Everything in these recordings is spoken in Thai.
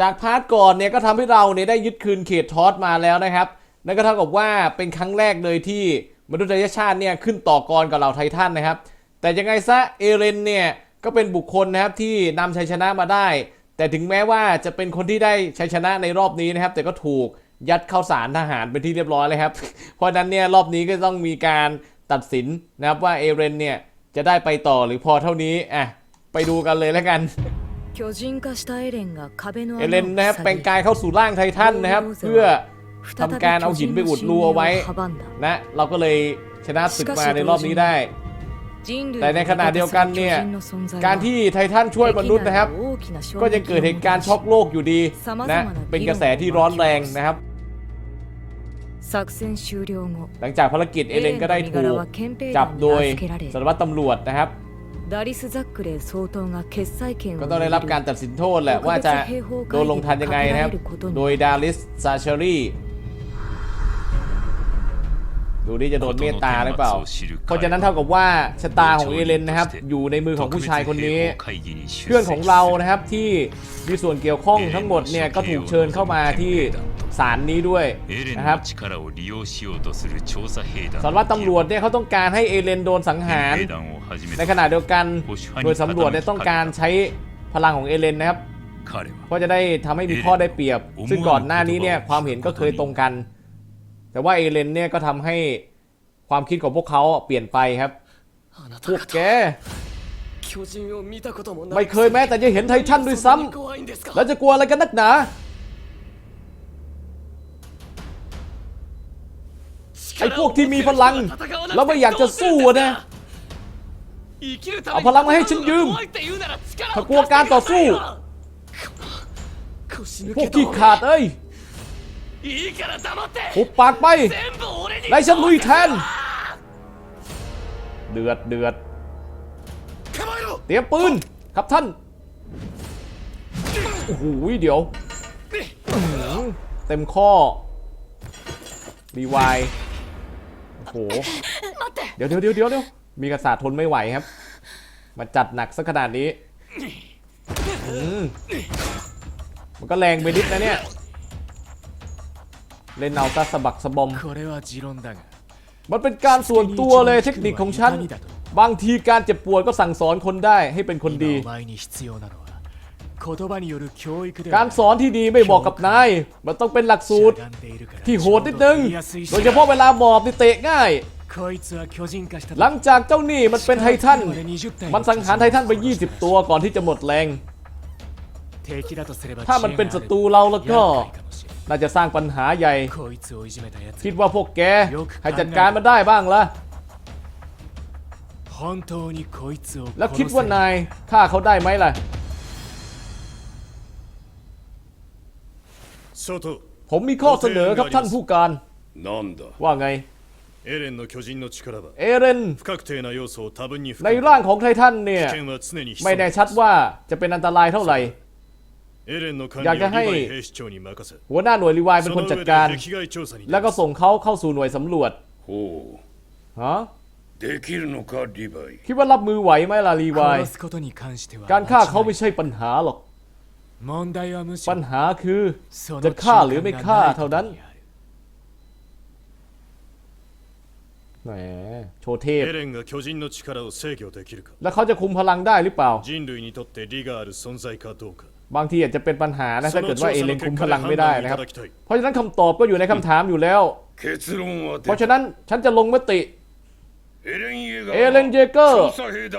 จากพาร์ทก่อนเนี่ยก็ทำให้เราเนี่ยได้ยึดคืนเขตทอสมาแล้วนะครับ นั่นก็เท่ากับว่าเป็นครั้งแรกเลยที่มนุษยชาติเนี่ยขึ้นต่อกรกับเหล่าไททันนะครับ แต่ยังไงซะเอเรนเนี่ยก็เป็นบุคคลนะครับที่นำชัยชนะมาได้ แต่ถึงแม้ว่าจะเป็นคนที่ได้ชัยชนะในรอบนี้นะครับ แต่ก็ถูกยัดเข้าสารทหารเป็นที่เรียบร้อยเลยครับ เพราะฉะนั้นเนี่ยรอบนี้ก็ต้องมีการตัดสินนะครับว่าเอเรนเนี่ยจะได้ไปต่อหรือพอเท่านี้อะไปดูกันเลยแล้วกัน 巨人化したエレンが壁の เอ 穴 เลน を นะครับ 塞 แปลง ぎ กายเข้าสู่ร่างไททันนะครับ เพื่อ ทำการเอาหินไปอุดรูเอาไว้ 阻んだ นะเราก็เลยชนะศึกมาในรอบนี้ได้ 人類 แต่ในขณะเดียวกันเนี่ย 巨人の存在は การที่ไททันช่วยมนุษย์นะครับ 大きな衝撃 ก็ยังเกิดเหตุการณ์ช็อกโลกอยู่ดีนะเป็นกระแสที่ร้อนแรงนะครับ 作戦終了後 หลังจากภารกิจเอเลนก็ได้ถูกจับโดยสารวัตรตำรวจนะครับ ダリス・ザックレー総統が決裁権を ก็ต้องได้รับการตัดสินโทษแหละว่าจะโดนลงทันยังไงนะครับ โดยดาริสซาเชอรี่ ดูนี่จะโดนเมตตาหรือเปล่า เพราะฉะนั้นเท่ากับว่าชะตาของเอเลนนะครับ อยู่ในมือของผู้ชายคนนี้ เพื่อนของเรานะครับที่มีส่วนเกี่ยวข้องทั้งหมดเนี่ยก็ถูกเชิญเข้ามาที่ศาลนี้ด้วยนะครับสารวัตรตำรวจเนี่ยเขาต้องการให้เอเลนโดนสังหาร ในขณะเดียวกันโดยสำรวจเนี่ยต้องการใช้พลังของเอเลนนะครับก็จะได้ทำให้มีข้อได้เปรียบ ซึ่งก่อนหน้านี้เนี่ยความเห็นก็เคยตรงกัน แต่ว่าเอเลนเนี่ยก็ทำให้ความคิดของพวกเขาเปลี่ยนไปครับ あな พ た วก 方 แก 巨人を見たこともない ไม่เคยแม้แต่จะเห็นไททันด้วยซ้ำ そんなに怖いんですか แล้วจะกลัวอะไรกันนักหนา ไอ้พวกที่มีพลัง แล้วไม่อยากจะสู้อะนะ 生きるた เอา め พลังมาให้ฉันยืม 怖いって言うなら力 ถ้ากลัวการต่อสู้ 腰抜 พวก け ขี้ขาดเอ้ย いいから黙って หุบปากไปไละฉันลุยแทน เดือดเดือด เตรียมปืน ครับท่าน โอ้โหเดี๋ยว เต็มข้อ รีวาย โอ้โห เดี๋ยวเดี๋ยวเดี๋ยวเดี๋ยวมีกษัตริย์ทนไม่ไหวครับ มาจัดหนักสักขนาดนี้ มันก็แรงไปนิดนะเนี่ย เล่นเอาตาสะบักสะบอมมันเป็นการส่วนตัวเลยเทคนิคของฉัน บางทีการเจ็บปวดก็สั่งสอนคนได้ให้เป็นคนดี การสอนที่ดีไม่เหมาะกับนาย มันต้องเป็นหลักสูตร ที่โหดนิดนึง โดยเฉพาะเวลาหมอบนี่เตะง่าย หลังจากเจ้านี่มันเป็นไททัน มันสังหารไททันไป 20 ตัวก่อนที่จะหมดแรง ถ้ามันเป็นศัตรูเราแล้วก็ น่าจะสร้างปัญหาใหญ่ คิดว่าพวกแกใครจัดการมันได้บ้างละแล้วคิดว่านายฆ่าเขาได้ไหมล่ะ ผมมีข้อเสนอครับท่านผู้การ ว่าไงเอเรนในร่างของไททันเนี่ย ไม่แน่ชัดว่าจะเป็นอันตรายเท่าไหร่ อยากจะให้หัวหน้าหน่วยรีวายเป็นคนจัดการ แล้วก็ส่งเขาเข้าสู่หน่วยสำรวจฮะคิดว่ารับมือไหวไหมล่ะรีวาย การฆ่าเขาไม่ใช่ปัญหาหรอก ปัญหาคือจะฆ่าหรือไม่ฆ่าเท่านั้นแหมโชเทพแล้วเขาจะคุมพลังได้หรือเปล่า บางทีอาจจะเป็นปัญหานะถ้าเกิดว่าเอเลนคุมพลังไม่ได้นะครับ เพราะฉะนั้นคำตอบก็อยู่ในคำถามอยู่แล้ว เพราะฉะนั้นฉันจะลงมติเอเลนเจเกอร์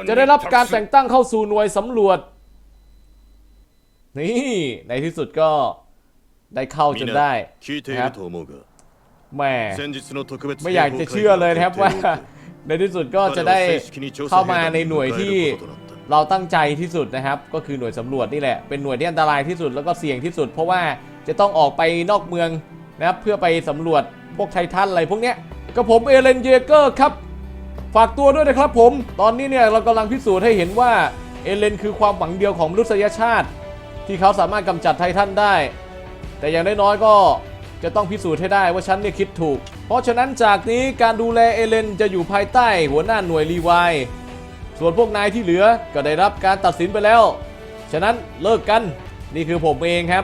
จะได้รับการแต่งตั้งเข้าสู่หน่วยสำรวจ นี่ในที่สุดก็ได้เข้าจนได้นะครับแม่ไม่อยากจะเชื่อเลยนะครับว่า ในที่สุดก็จะได้เข้ามาในหน่วยที่ เราตั้งใจที่สุดนะครับ ก็คือหน่วยสำรวจนี่แหละ เป็นหน่วยที่อันตรายที่สุดแล้วก็เสี่ยงที่สุด เพราะว่าจะต้องออกไปนอกเมืองนะครับเพื่อไปสำรวจพวกไททันอะไรพวกเนี้ยก็ผมเอเลนเยเกอร์ครับ ฝากตัวด้วยนะครับผม ตอนนี้เนี่ยเรากำลังพิสูจน์ให้เห็นว่าเอเลนคือความหวังเดียวของมนุษยชาติ ที่เขาสามารถกำจัดไททันได้ แต่อย่างน้อยๆก็จะต้องพิสูจน์ให้ได้ว่าฉันเนี่ยคิดถูก เพราะฉะนั้นจากนี้การดูแลเอเลนจะอยู่ภายใต้หัวหน้าหน่วยรีไว ส่วนพวกนายที่เหลือก็ได้รับการตัดสินไปแล้ว ฉะนั้นเลิกกัน นี่คือผมเองครับ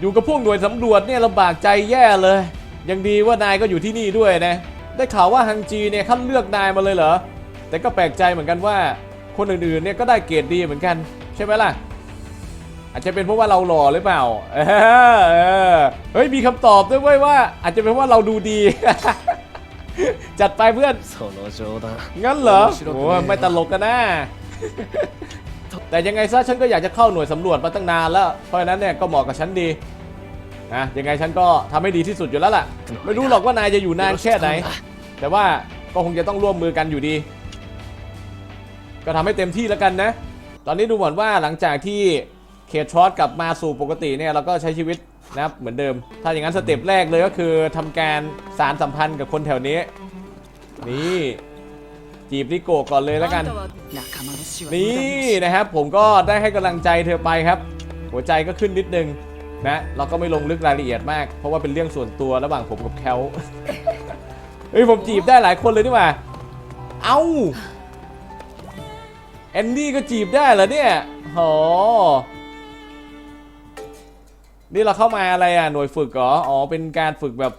อยู่กับพวกหน่วยสำรวจเนี่ยลำบากใจแย่เลย ยังดีว่านายก็อยู่ที่นี่ด้วยนะ ได้ข่าวว่าฮังจีเนี่ยคัดเลือกนายมาเลยเหรอ แต่ก็แปลกใจเหมือนกันว่า คนอื่นๆเนี่ยก็ได้เกรดดีเหมือนกัน ใช่ไหมล่ะ อาจจะเป็นเพราะว่าเราหล่อหรือเปล่า เออเฮ้ยมีคำตอบด้วยว่า อาจจะเป็นเพราะว่าเราดูดี จัดไปเพื่อนโซโลโชดงั้นเหรอโอ้ไม่ตลกกันนะแต่ยังไงซะฉันก็อยากจะเข้าหน่วยสำรวจมาตั้งนานแล้ว เพราะฉะนั้นเนี่ยก็เหมาะกับฉันดีนะยังไงฉันก็ทำให้ดีที่สุดอยู่แล้วล่ะ ไม่รู้หรอกว่านายจะอยู่นานแค่ไหน แต่ว่าก็คงจะต้องร่วมมือกันอยู่ดี ก็ทำให้เต็มที่แล้วกันนะ ตอนนี้ดูเหมือนว่าหลังจากที่เคทรอสกลับมาสู่ปกติเนี่ยเราก็ใช้ชีวิต นะครับเหมือนเดิม ถ้าอย่างนั้นสเต็ปแรกเลยก็คือทำการสารสัมพันธ์กับคนแถวนี้ นี่จีบริโกก่อนเลยแล้วกัน นี่นะครับผมก็ได้ให้กำลังใจเธอไปครับ หัวใจก็ขึ้นนิดนึงนะเราก็ไม่ลงลึกรายละเอียดมาก เพราะว่าเป็นเรื่องส่วนตัวระหว่างผมกับแคลเฮ้ยผมจีบได้หลายคนเลยนี่มาเอ้าแอนดี้ก็จีบได้เหรอเนี่ยโอ นี่เราเข้ามาอะไรอ่ะหน่วยฝึกเหรออ๋อเป็นการฝึกแบบ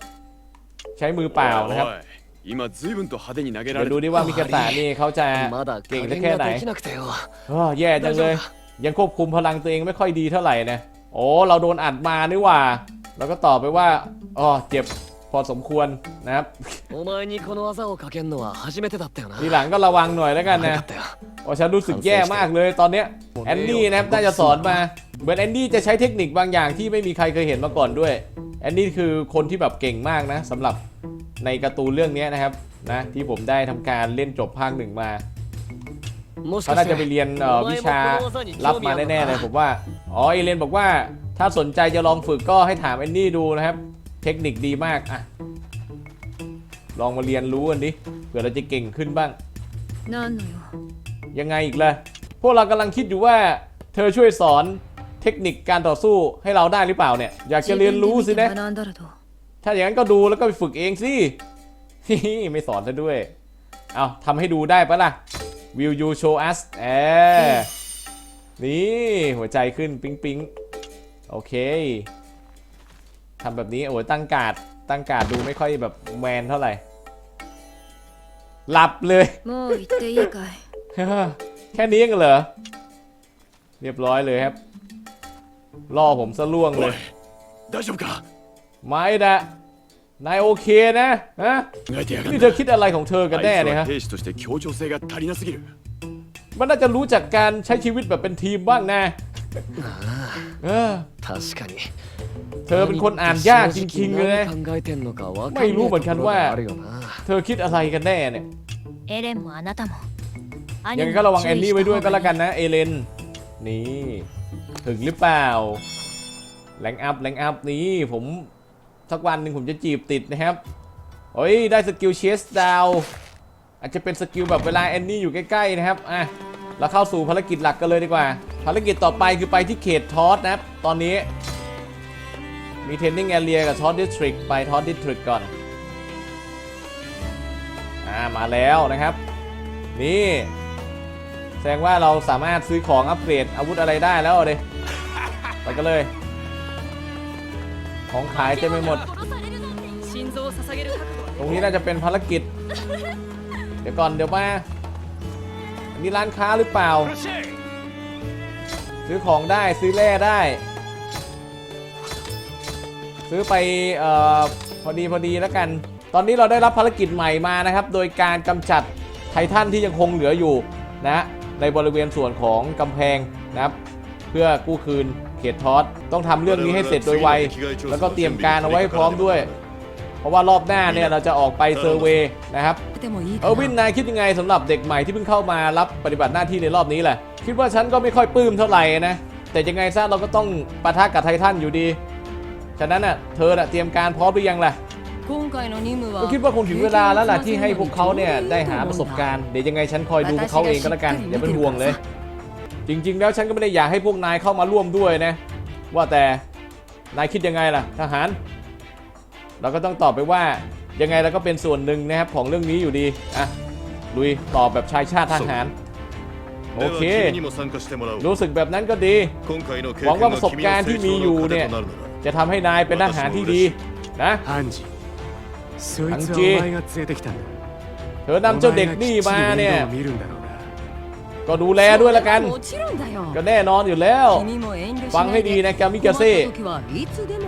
ใช้มือเปล่านะครับ 今ずいぶんと派手に投げら เดี๋ย れ วดู る ดิว่ามิกาตะนี่เขาจะ まだ เก่ง 加 ได้ 減 แค่ไหน ができなくてよ เออแย่จังเลย ยังควบคุมพลังตัวเองไม่ค่อยดีเท่าไหร่นะโอ้เราโดนอัดมานี่หว่า แล้วก็ตอบไปว่าอ๋อเจ็บ พอสมควรนะครับทีหลังก็ระวังหน่อยแล้วกันนะโอ้ฉันรู้สึกแย่มากเลยตอนเนี้ยแอนดี้นะครับน่าจะสอนมาเหมือนแอนดี้จะใช้เทคนิคบางอย่างที่ไม่มีใครเคยเห็นมาก่อนด้วยแอนดี้คือคนที่แบบเก่งมากนะสำหรับในการ์ตูนเรื่องนี้นะครับนะที่ผมได้ทำการเล่นจบภาคหนึ่งมาเขาน่าจะไปเรียนวิชารับมาแน่ๆเลยผมว่า อ๋อเอเลนบอกว่าถ้าสนใจจะลองฝึกก็ให้ถามแอนดี้ดูนะครับ เทคนิคดีมากอะลองมาเรียนรู้กันดิเผื่อเราจะเก่งขึ้นบ้าง นั่นยังไงอีกล่ะพวกเรากำลังคิดอยู่ว่า เธอช่วยสอนเทคนิคการต่อสู้ให้เราได้หรือเปล่าเนี่ย อยากจะเรียนรู้สินะ ถ้าอย่างนั้นก็ดูแล้วก็ไปฝึกเองสิไม่สอนซะด้วย เอาทำให้ดูได้ปะล่ะ Will you show us แอนี่ หัวใจขึ้นปิ๊งปิ๊งโอเค ทำแบบนี้โอ้ยตั้งการดตั้งการดดูไม่ค่อยแบบแมนเท่าไหร่ หลับเลยมกแค่นี้กันเหรอ เรียบร้อยเลยครับ ล่อผมซะล่วงเลยได้ชมกะไม่ดะนายโอเคนะฮะนี่เธอคิดอะไรของเธอกันแน่เนี่ยฮะมันน่าจะรู้จักการใช้ชีวิตแบบเป็นทีมบ้างนะ เออ 確かに เธอเป็นคนอ่านยากจริงๆเลยนะ 何考えてんのかわかんไม่รู้ ね เหมือน え กั と น ころ ว่า があるよな เธอคิดอะไรกันแน่เนี่ย エレンもあなたもア ยัง ニ ไง メ ก็ระวัง に แอน 注意 นี่ し ไว้ た ด้วย 方 ก็ が แล้ว い กัน い นะเอเลน นี่ ถึงหรือเปล่าแรงอัพแรงอัพนี้ผมสักวันหนึ่งผมจะจีบติดนะครับเฮ้ย ได้สกิลเชสดาวอาจจะเป็นสกิลแบบเวลาแอนนี่อยู่ใกล้ ๆ นะครับอ่ะเราเข้าสู่ภารกิจหลักกันเลยดีกว่า ภารกิจต่อไปคือไปที่เขตทอสนะครับ ตอนนี้ มีเทนนิ่งแอเรียกับทอสดิสทริกไปทอสดิสทริกก่อน อ่า มาแล้วนะครับ นี่ แสดงว่าเราสามารถซื้อของอัปเกรดอาวุธอะไรได้แล้วเลยไปกันเลย ของขายเต็มไปหมด ตรงนี้น่าจะเป็นภารกิจ เดี๋ยวก่อนเดี๋ยวมาอันนี้ร้านค้าหรือเปล่า ซื้อของได้ซื้อแร่ได้ ซื้อไปเอ่อพอดีพอดีแล้วกัน ตอนนี้เราได้รับภารกิจใหม่มานะครับ โดยการกำจัดไททันที่ยังคงเหลืออยู่นะในบริเวณส่วนของกำแพงนะครับ เพื่อกู้คืนเขตทอสต้องทำเรื่องนี้ให้เสร็จโดยไว แล้วก็เตรียมการเอาไว้พร้อมด้วย เพราะว่ารอบหน้าเนี่ยเราจะออกไปเซอร์เวย์นะครับเออวินนายคิดยังไงสำหรับเด็กใหม่ที่เพิ่งเข้ามารับปฏิบัติหน้าที่ในรอบนี้แหละคิดว่าฉันก็ไม่ค่อยปลื้มเท่าไหร่นะแต่ยังไงซะเราก็ต้องปะทะกับไททันอยู่ดี ฉะนั้นน่ะเธอเตรียมการพร้อมหรือยังล่ะก็คิดว่าคงถึงเวลาแล้วล่ะที่ให้พวกเขาเนี่ยได้หาประสบการณ์เดี๋ยวยังไงฉันคอยดูพวกเขาเองก็แล้วกันอย่าเป็นห่วงเลย จริง ๆ แล้วฉันก็ไม่ได้อยากให้พวกนายเข้ามาร่วมด้วยนะ ว่าแต่นายคิดยังไงล่ะ ทหาร เราก็ต้องตอบไปว่ายังไงเราก็เป็นส่วนหนึ่งนะครับของเรื่องนี้อยู่ดีอะลุยตอบแบบชายชาติทหารโอเค รู้สึกแบบนั้นก็ดี หวังว่าประสบการณ์ที่มีอยู่เนี่ย จะทำให้นายเป็นทหารที่ดีนะฮันจีเธอนำเจ้าเด็กนี่มาเนี่ย ก็ดูแลด้วยละกัน ก็แน่นอนอยู่แล้ว ฟังให้ดีนะแกมิกาเซ่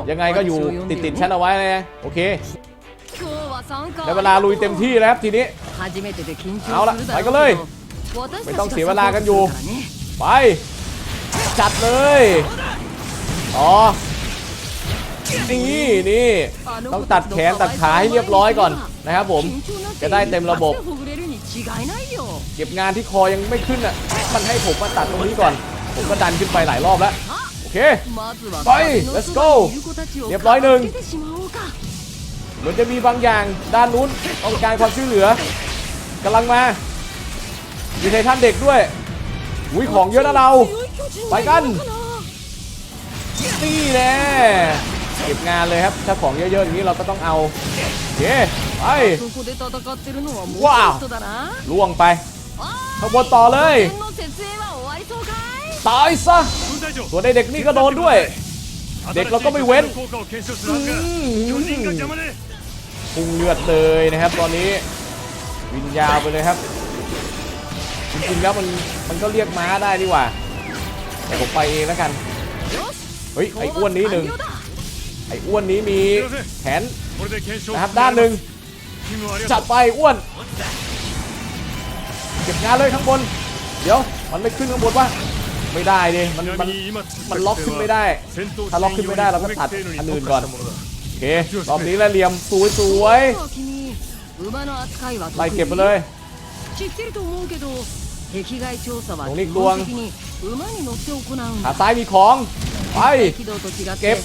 ยังไงก็อยู่ติดติดฉันเอาไว้นะโอเคได้เวลาลุยเต็มที่แล้วทีนี้ เอาละไปกันเลย ไม่ต้องเสียเวลากันอยู่ ไป จัดเลยอ๋อนี่นี่ ต้องตัดแขนตัดขาให้เรียบร้อยก่อนนะครับผม จะได้เต็มระบบ เก็บงานที่คอยังไม่ขึ้นอะ มันให้ผมมาตัดตรงนี้ก่อน ผมก็ดันขึ้นไปหลายรอบแล้ว โอเค ไป let's go เรียบร้อยหนึ่งเหมือนจะมีบางอย่างด้านนู้นต้องการความช่วยเหลือกำลังมา มีไททันเด็กด้วยอุ้ยของเยอะนะเรา ไปกัน นี่แน่ เก็บงานเลยครับ ถ้าของเยอะๆอย่างนี้เราก็ต้องเอาเย้ไปว้าวล่วงไปขบวนต่อเลยตายซะตัวนไอเด็กนี่ก็โดนด้วย เด็กเราก็ไม่เว้นพุ่งเลือดเลยนะครับ ตอนนี้วินยาวไปเลยครับจริงๆแล้วมันมันก็เรียกม้าได้ดีกว่าผมไปเองแล้วกัน เฮ้ยไอ้อ้วนนี้หนึ่ง ไอ้อ้วนนี้มีแขนนะครับด้านหนึ่งจัดไปอ้วนเก็บงานเลยข้างบน เดี๋ยวมันไม่ขึ้นข้างบนวะไม่ได้ดิมันมันมันล็อกขึ้นไม่ได้ ถ้าล็อกขึ้นไม่ได้เราก็ตัดอันอื่นก่อนโอเครอบนี้ละเหลี่ยมสวยสวยไล่เก็บไปเลยตรงนี้ดวงขาซ้ายมีของ ไปเก็บ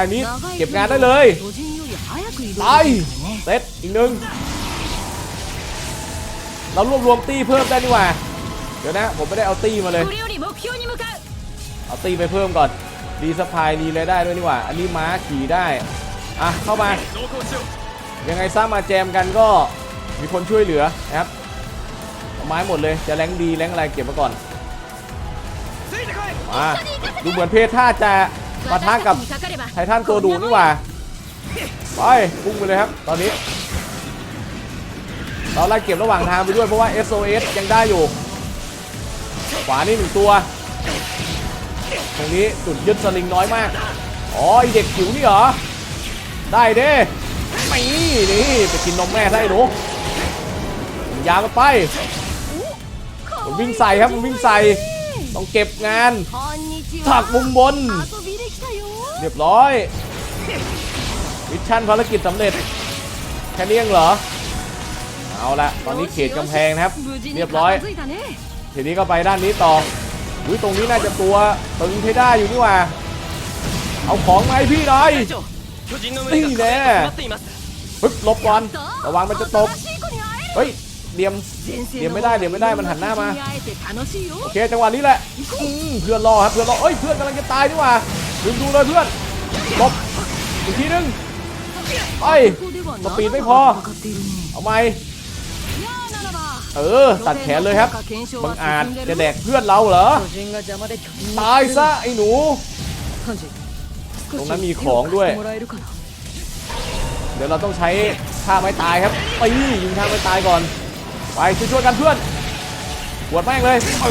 อันนี้เก็บงานได้เลยไปเซตอีกหนึ่งเรารวบรวมตีเพิ่มได้นี่หว่าเดี๋ยวนะ ผมไม่ได้เอาตีมาเลย เอาตีไปเพิ่มก่อนดีสปายดีเลยได้ด้วยนี่หว่า อันนี้ม้าขี่ได้ อะ เข้ามา ยังไงสร้างมาแจมกันก็มีคนช่วยเหลือนะครับไม้หมดเลยจะแรงดีแรงอะไรเก็บมาก่อนาดูเหมือนเพศท่าจะมาทะกับไททันตัวดูนี่หว่าไปพุ่งไปเลยครับ ตอนนี้ เราไล่เก็บระหว่างทางไปด้วยเพราะว่า SOS ยังได้อยู่ ขวานี่หนึ่งตัว ตรงนี้จุดยึดสลิงน้อยมาก อ๋อเด็กผิวนี่เหรอ ได้เด้ไม่นี่ไปกินนมแม่ได้หนูยามไปวิ่งใส่ครับวิ่งใส่ ต้องเก็บงานถักมุมบน เรียบร้อยมิชชั่นภารกิจสำเร็จ แค่นี้ยังเหรอ เอาละตอนนี้เขตกำแพงนะครับ เรียบร้อย ทีนี้ก็ไปด้านนี้ต่ออุ้ยตรงนี้น่าจะตัวตึงเทด้าอยู่นี่ว่า เอาของไหมพี่หน่อยนี่แน่ปึ๊บลบก่อนระวังมันจะตกเฮ้ย เดียมเดียมไม่ได้เดียมไม่ได้มันหันหน้ามาโอเคจังหวะนี้แหละเพื่อนรอครับเพื่อนรอเอ้ยเพื่อนกำลังจะตายนี่หว่าดึงดูเลยเพื่อนตบอีกทีนึงไปสปีดไม่พอเอาไหมเออตัดแขนเลยครับบังอาจจะแดกเพื่อนเราเหรอตายซะไอ้หนูตรงนั้นมีของด้วย เดี๋ยวเราต้องใช้ท่าไม้ตายครับไปยิงท่าไม้ตายก่อน ไปช่วยช่วยกันเพื่อนปวดแม่งเลย เอ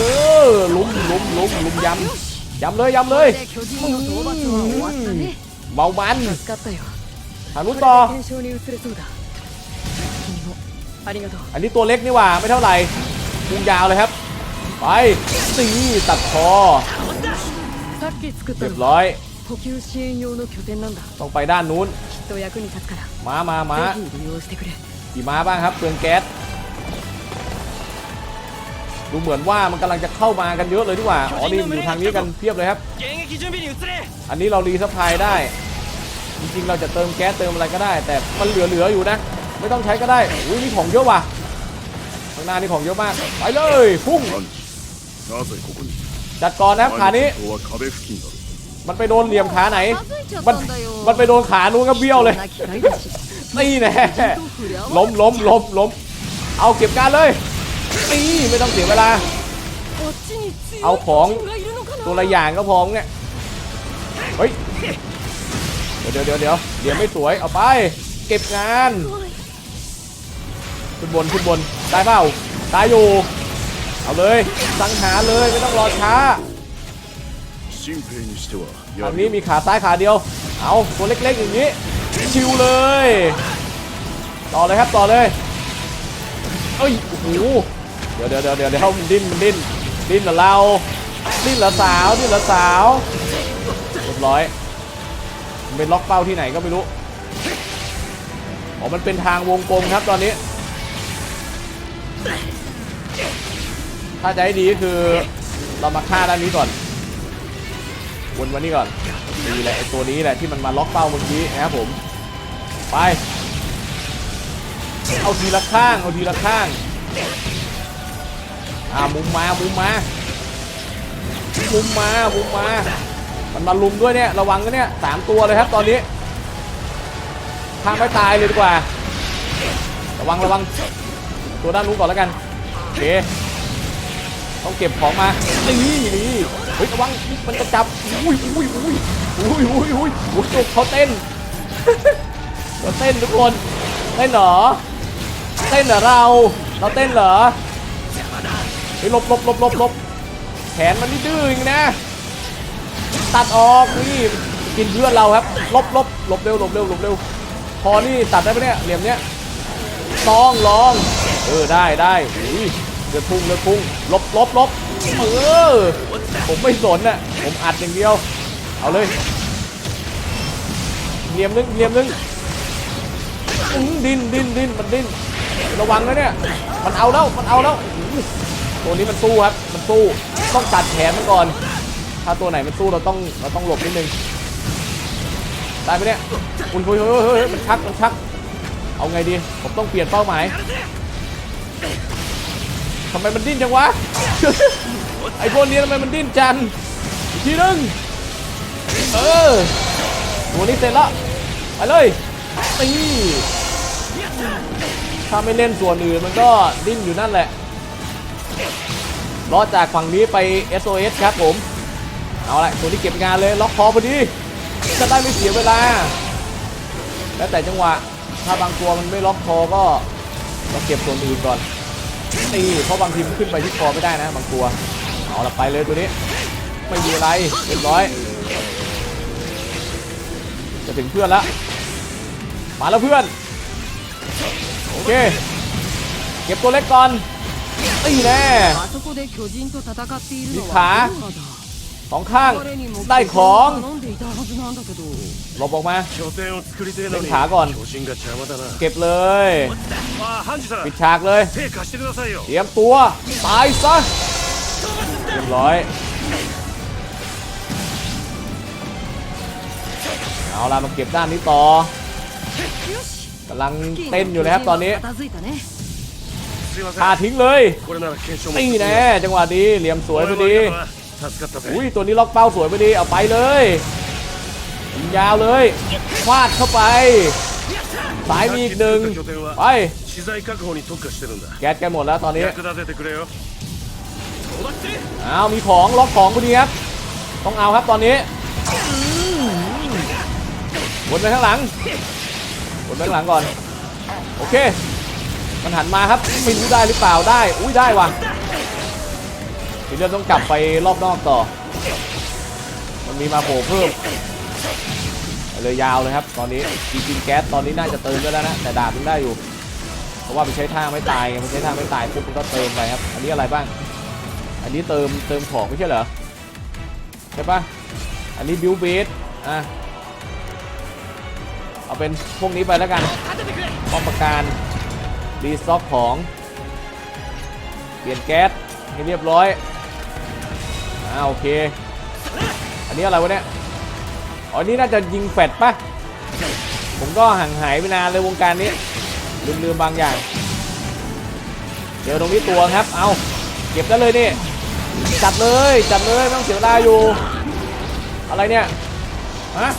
อลุมลุมลุมลุมยำยำเลยยำเลยเบามันทางนู้นต่ออันนี้ตัวเล็กนี่หว่าไม่เท่าไหร่พุงยาวเลยครับ ไปตีตัดคอเสรียบร้อยต้องไปด้านนู้นมามามาขี่มาบ้างครับเปลืองแก๊ส ดูเหมือนว่ามันกำลังจะเข้ามากันเยอะเลยดีกว่า อ๋อ นี่อยู่ทางนี้กันเพียบเลยครับ อันนี้เรารีสปายได้ จริงๆ เราจะเติมแก๊สเติมอะไรก็ได้ แต่มันเหลือๆอยู่นะ ไม่ต้องใช้ก็ได้ อุ้ยนี่ของเยอะว่ะข้างหน้านี่ของเยอะมาก ไปเลยพุ่งจัดก่อนนะขานี้ มันไปโดนเหลี่ยมขาไหน มันมันไปโดนขานู้นก็เบี้ยวเลย นี่แน่ล้มล้มล้มล้มเอาเก็บการเลย นี่ไม่ต้องเสียเวลา เอาของตัวละอย่างก็พร้อมเนี่ยเฮ้ยเดี๋ยวเดี๋ยวเดี๋ยวเดี๋ยวไม่สวยเอาไป เก็บงานขึ้นบนขึ้นบนตายเปล่าตายอยู่ เอาเลย สังหารเลยไม่ต้องรอช้าทางนี้มีขาซ้ายขาเดียว เอาตัวเล็กๆอย่างนี้ ชิวเลย ต่อเลยครับต่อเลยเอ้ยโอ้โห ดี๋ยวเดี๋ยวเดี๋ยวเดี๋ยวเดี๋ยวมันดิ้นมันดิ้นดิ้นเหรอเราดิ้นเหรอสาวดิ้นเหรอสาวเรียบร้อยมันเป็นล็อกเป้าที่ไหนก็ไม่รู้อ๋อมันเป็นทางวงกลมครับตอนนี้ ถ้าจะให้ดีก็คือเรามาฆ่าด้านนี้ก่อนวนมานี่ก่อนนี่แหละตัวนี้แหละที่มันมาล็อกเป้าเมื่อกี้นะครับผมไปเอาทีละข้างเอาทีละข้าง อ่ามุมมามุมมามุมมามุมมา มันมาลุมด้วยเนี่ยระวังนะเนี่ยสามตัวเลยครับตอนนี้ทางไม่ตายเลยดีกว่า ระวังระวังตัวด้านนู้นก่อนแล้วกันโอเคต้องเก็บของมานี่นี่เฮ้ยระวังมันจะจับอุ้ยอุ้ยอุ้ยอุ้ยอุ้ยอุ้ยอุ้ยจุกเขาเต้นเราเต้นทุกคนเต้นเหรอเต้นเหรอเรา เราเต้นเหรอ เฮ้ลบลบลบลบลบแขนมันนี่ดื้อจริงนะ ตัดออกนี่กินเพื่อนเราครับ ลบลบลบเร็วลบเร็วลบเร็ว พอนี่ตัดได้ปะเนี่ยเหลี่ยมเนี้ยลองลอง เออได้ได้เลือดพุ่งเลือดพุ่งลบลบลบเออผมไม่สนน่ะผมอัดอย่างเดียว เอาเลยเหลี่ยมนึงเหลี่ยมนึงดิ้นดิ้นดิ้นมันดิ้นระวังนะเนี่ย มันเอาแล้ว มันเอาแล้ว ตัวนี้มันสู้ครับ มันสู้ ต้องตัดแขนมันก่อน ถ้าตัวไหนมันสู้เราต้องเราต้องหลบนิดนึงได้ไหมเนี่ยอุ้ยเฮ้ยเฮ้ยเฮ้ยมันชัก มันชัก เอาไงดี ผมต้องเปลี่ยนเป้าหมายทำไมมันดิ้นจังวะ ไอ้พวกนี้ทำไมมันดิ้นจังอีกทีนึง เออ ตัวนี้เสร็จล้วไปเลยนี่ถ้าไม่เล่นส่วนอื่นมันก็ดิ้นอยู่นั่นแหละ รอจากฝั่งนี้ไป SOS ครับผม เอาละตัวนี้เก็บงานเลยล็อกคอพอดีจะได้ไม่เสียเวลา แล้วแต่จังหวะถ้าบางตัวมันไม่ล็อกคอก็เราเก็บส่วอื่นก่อนนี่เพราะบางทีมันขึ้นไปที่คอไม่ได้นะ บางตัว เอาละไปเลยตัวนี้ ไม่มีอะไรเรียบร้อย จะถึงเพื่อนล้วมาแล้วเพื่อน โอเค เก็บตัวเล็กก่อน ตีแน่มีขาสองข้างได้ของหลบออกมาเล่นขาก่อน เก็บเลยปิดฉากเลยเตรียมตัวตายซะเรียบร้อยเอาล่ะมาเก็บด้านนี้ต่อกำลังเต้นอยู่นะครับตอนนี้ ขาทิ้งเลยนี่แน่จังหวะนี้เหลี่ยมสวยพอดีอุ้ยตัวนี้ล็อกเป้าสวยพอดีเอาไปเลยยาวเลยฟาดเข้าไปสายมีอีกหนึ่งไปแก๊สแกหมดแล้วตอนนี้เอามีของล็อกของพอดีครับต้องเอาครับตอนนี้วนไปข้างหลังวนไปข้างหลังก่อนโอเค มันหันมาครับไม่รู้ได้หรือเปล่าได้ อุ้ยได้ว่ะทีเดียวต้องกลับไปรอบนอกต่อ มันมีมาโผล่เพิ่มเลยยาวเลยครับ ตอนนี้จริงๆแก๊สตอนนี้น่าจะเติมได้แล้วนะแต่ดาบยังได้อยู่ เพราะว่าไปใช้ท่าไม่ตายไมันใช้ท่าไม่ตายปุ๊บมันก็เติมไปครับ อันนี้อะไรบ้าง อันนี้เติมเติมของไม่ใช่เหรอใช่ปะอันนี้บิวเบสอะเอาเป็นพวกนี้ไปแล้วกันป้อมประการ รีซ็อกของ เปลี่ยนแก๊สให้เรียบร้อย อ่าโอเค อันนี้อะไรวะเนี่ย อ๋อ นี่น่าจะยิงแฟดปะผมก็ห่างหายไปนานเลยวงการนี้ ลืมลืมบางอย่าง เดี๋ยวตรงนี้ตัวครับ เอาเก็บได้เลยนี่ จัดเลย จัดเลยไม่ต้องเสียเวลาอยู่ อะไรเนี่ย ฮะ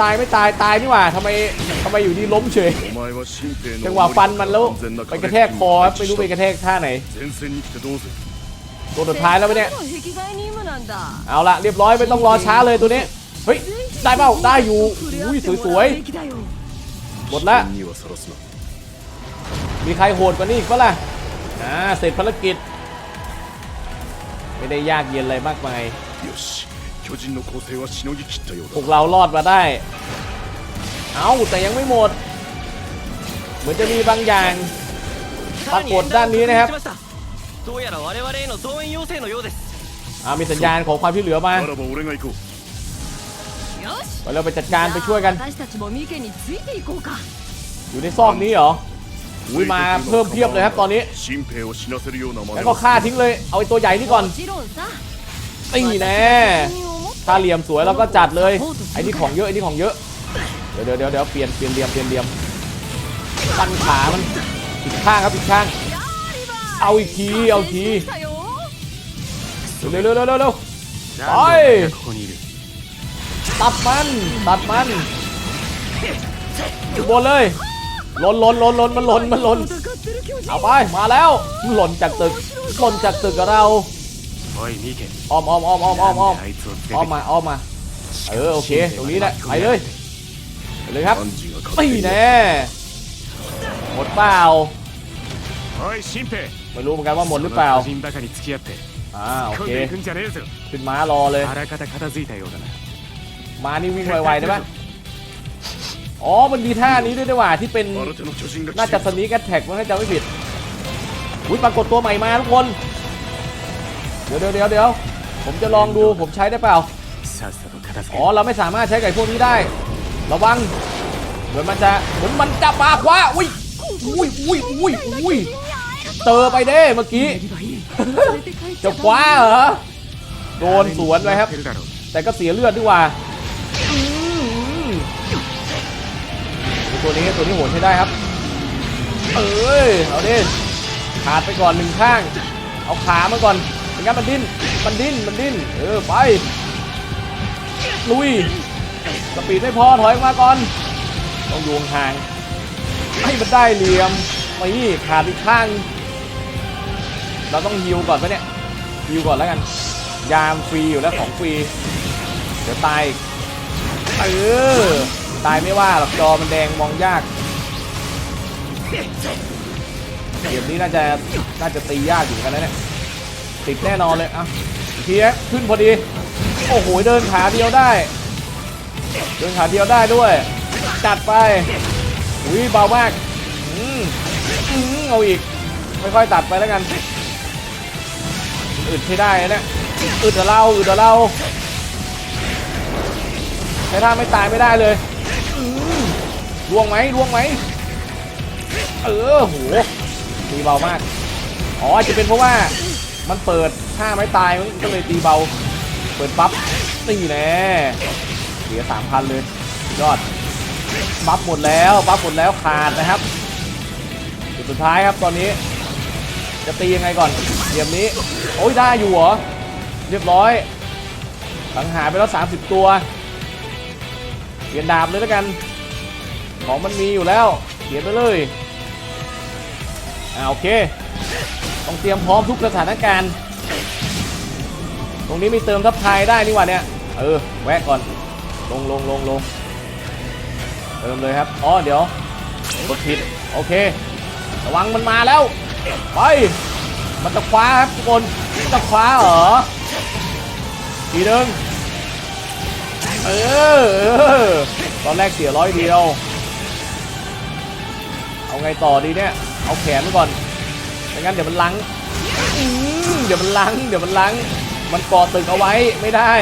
ตายไม่ตายตายนี่หว่าทำไมทำไมอยู่ดีล้มเฉยจังหวะฟันมันแล้วไปกระแทกคอไม่รู้ไปกระแทกท่าไหนตัวสุดท้ายแล้วเนี่ยเอาละเรียบร้อยไม่ต้องรอช้าเลยตัวนี้เฮ้ยได้เปล่าได้อยู่อุ้ยสวยๆหมดละมีใครโหดกว่านี้อีกเปะล่ะอ่าเสร็จภารกิจ ไม่ได้ยากเย็นอะไรมากมาย 巨人の攻勢はしのぎ切ったよう พว だ กเรารอดมาได้ เอาแต่ยังไม่หมด เหมือนจะมีบางอย่าง ปรากฏด้านนี้นะครับ どうやら我々への増援要請のようです อ่ามีสัญญาณของความช่วยเหลือมา ならば俺が行こうよし ไปเราไปจัดการไปช่วยกัน 私たちもミケについていこうか อยู่ในซอกนี้เหรอ อุ้ยมาเพิ่มเพียบเลยครับตอนนี้ 新兵を死なせるような真 แล้ว 似 ก็ は ฆ่าทิ้งเลย เอาไอ้ตัวใหญ่นี่ก่อน もちろんさ นี่แน่ ถ้าเหลี่ยมสวยเราก็จัดเลย ไอ้นี่ของเยอะไอ้นี่ของเยอะ เดี๋ยวเดี๋ยวเดี๋ยวเปลี่ยนเปลี่ยนเหลี่ยมเปลี่ยนเหลี่ยมตั้งขามันผิดข้างครับผิดข้าง เอาอีกทีเอาอีกทีเร็วเร็วเร็วเร็วเร็วไปตัดมันตัดมันบนเลยหล่นหล่นหล่นหล่นมันหล่นมันหล่นเอาไปมาแล้วหล่นจากตึกหล่นจากตึกกับเรา อ้อมอ้อมอ้อมอ้อมอ้อมอ้อมอ้อมมาอ้อมมาเออโอเคตรงนี้แหละไปเลยไปเลยครับตีแน่หมดเปล่าไม่รู้เหมือนกันว่าหมดหรือเปล่าอ่าโอเคขึ้นม้ารอเลยม้านี่วิ่งไวๆได้ไหมอ๋อ มันมีท่านี้ด้วยด้ว่าที่เป็นน่าจะสนีกแท็กมันถ้าจำไม่ผิดอุ้ยปรากฏตัวใหม่มาทุกคน เดี๋ยวเดี๋ยวเดี๋ยวผมจะลองดูผมใช้ได้เปล่า อ๋อ เราไม่สามารถใช้ไก่พวกนี้ได้ ระวัง เหมือนมันจะ เหมือนมันจะปาคว้า อุ้ย อุ้ยอุ้ยอุ้ยอุ้ยเตอไปเด้เมื่อกี้ จะคว้าเหรอ โดนสวนเลยครับ แต่ก็เสียเลือดดีกว่าตัวนี้ตัวนี้โหดใช้ได้ครับ เอ้ย เอาดิขาดไปก่อนหนึ่งข้าง เอาขามาก่อน ไม่งั้นมันดิ้นมันดิ้นมันดิ้นเออไปลุยสปีดไม่พอถอยมาก่อนต้องอยู่ห่างให้มันได้เหลี่ยมนี่ขาดอีกข้าง เราต้องฮิวก่อนปะเนี่ยฮิวก่อนแล้วกัน ยามฟรีอยู่แล้วของฟรีเดี๋ยวตายอีกเออตายไม่ว่าหรอกจอมันแดงมองยากเกมนี้น่าจะน่าจะตียากอยู่เหมือนกันนะเนี่ย ติดแน่นอนเลยอะอีกทีฮะขึ้นพอดี โอ้โหเดินขาเดียวได้ เดินขาเดียวได้ด้วย จัดไปอุ้ยเบามากอืมอืมเอาอีกค่อยๆตัดไปแล้วกันอึดใช้ได้นะเนี่ยอึดเดี๋ยวเราอึดเดี๋ยวเราใช้ท่าไม่ตายไม่ได้เลยล่วงไหมล่วงไหมเออโหตีเบามากอ๋อจะเป็นเพราะว่า มันเปิดท่าไม้ตายมันก็เลยตีเบา เปิดปั๊บตีแน่เสียสามพันเลยยอดบัฟหมดแล้วบัฟหมดแล้วขาดนะครับจุดสุดท้ายครับตอนนี้ จะตียังไงก่อนเกมนี้ โอ้ยได้อยู่เหรอ เรียบร้อยสังหารไปแล้ว 30 ตัวเปลี่ยนดาบเลยแล้วกัน ของมันมีอยู่แล้วเขียนไปเลยอ่าโอเค ต้องเตรียมพร้อมทุกสถานการณ์ ตรงนี้มีเติมทับไทายได้นี่หว่าเนี่ย เออ แวะก่อน ลงลงลงลงเติมเลยครับ อ๋อ เดี๋ยวกดผิด โอเค ระวังมันมาแล้ว ไป มันจะคว้าครับทุกคนจะคว้าเหรอทีหนึ่งเออ ตอนแรกเสียร้อยเดียว เอาไงต่อดีเนี่ย เอาแขนก่อน ไม่งั้นเดี๋ยวมันลังอืมเดี๋ยวมันลังเดี๋ยวมันลัง มันกอตึกเอาไว้ไม่ได้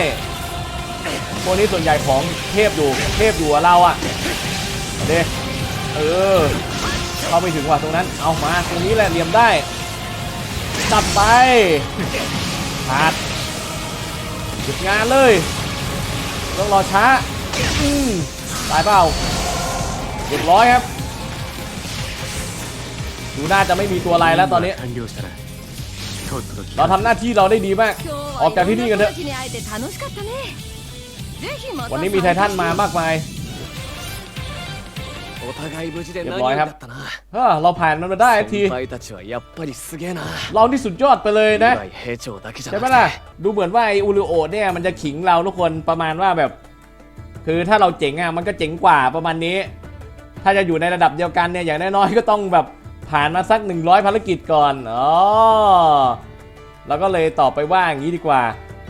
พวกนี้ส่วนใหญ่ของเทพอยู่ เทพอยู่กับเราอะเอาเดเออ เข้าไม่ถึงว่ะตรงนั้น เอามาตรงนี้แหละเหลี่ยมได้ตัดไปขาดหยุดงานเลย ต้องรอช้าอืมตายเปล่าเรียบร้อยครับ ดูน่าจะไม่มีตัวลายแล้วตอนนี้ เราทำหน้าที่เราได้ดีมาก ออกจากที่นี่กันเถอะ วันนี้มีไททันมามากมายเรียบร้อยครับเราผ่านมันมาได้ที เราที่สุดยอดไปเลยนะ ใช่ไหมล่ะ ดูเหมือนว่าไออูริโอเนี่ยมันจะขิงเราทุกคนประมาณว่าแบบ คือถ้าเราเจ๋งอะมันก็เจ๋งกว่าประมาณนี้ ถ้าจะอยู่ในระดับเดียวกันเนี่ยอย่างน้อยๆก็ต้องแบบ ผ่านมาสัก 100 ภารกิจก่อนอ๋อแล้วก็เลยตอบไปว่าอย่างนี้ดีกว่า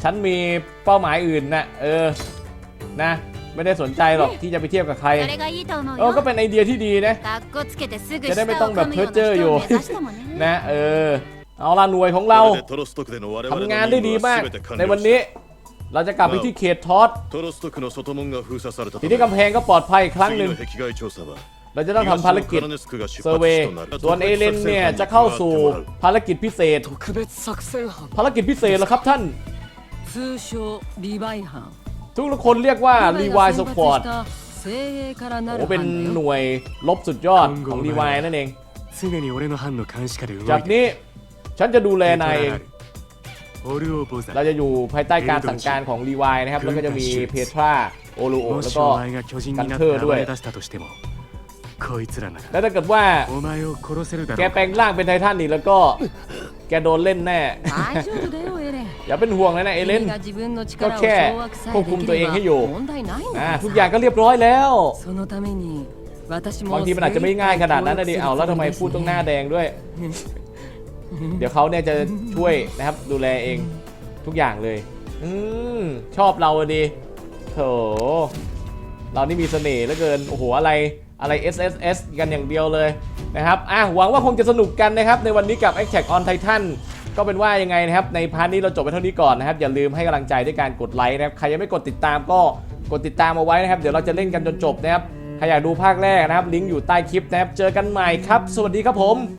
ฉันมีเป้าหมายอื่นนะเออนะ ไม่ได้สนใจหรอกที่จะไปเทียบกับใครเออก็เป็นไอเดียที่ดีนะจะได้ไม่ต้องแบบเพ้อเจ้ออยู่นะเออเอาละหน่วยของเราทำงานได้ดีมาก ในวันนี้เราจะกลับไปที่เขตทอสทีนี้กำแพงก็ปลอดภัยครั้งหนึ่ง เราจะต้องทำภารกิจเซอร์เวย์ส่วนเอเลนเนี่ยจะเข้าสู่ภารกิจพิเศษ ภารกิจพิเศษแล้วครับท่าน ทุกคนเรียกว่ารีไวซ์สปอร์ตโอ้เป็นหน่วยลบสุดยอดของรีไวานั่นเอง จากนี้ฉันจะดูแลนายเองเราจะอยู่ภายใต้การสั่งการของรีไวานะครับ แล้วก็จะมีเพทราโอลูโอแล้วก็กันเทอร์ด้วย แล้วถ้าเกิดว่าแกแปลงร่างเป็นไททันนี่แล้วก็ แกโดนเล่นแน่ อย่าเป็นห่วงนะนะเอเลน ก็แค่ควบคุมตัวเองให้อยู่ทุกอย่างก็เรียบร้อยแล้วบางทีมันอาจจะไม่ง่ายขนาดนั้นนะดิเอาแล้วทำไมพูดต้องหน้าแดงด้วย เดี๋ยวเขาเนี่ยจะช่วยนะครับดูแลเองทุกอย่างเลย อืมชอบเราดีโถเรานี่มีเสน่ห์เหลือเกิน โอ้โหอะไร อะไร S S S กันอย่างเดียวเลยนะครับอะหวังว่าคงจะสนุกกันนะครับ ในวันนี้กับ Attack on Titan ก็เป็นว่ายังไงนะครับ ในพาร์ทนี้เราจบไปเท่านี้ก่อนนะครับ อย่าลืมให้กำลังใจด้วยการกดไลค์นะครับ ใครยังไม่กดติดตามก็กดติดตามเอาไว้นะครับ เดี๋ยวเราจะเล่นกันจนจบนะครับ ใครอยากดูภาคแรกนะครับ ลิงก์อยู่ใต้คลิปนะครับ เจอกันใหม่ครับ สวัสดีครับผม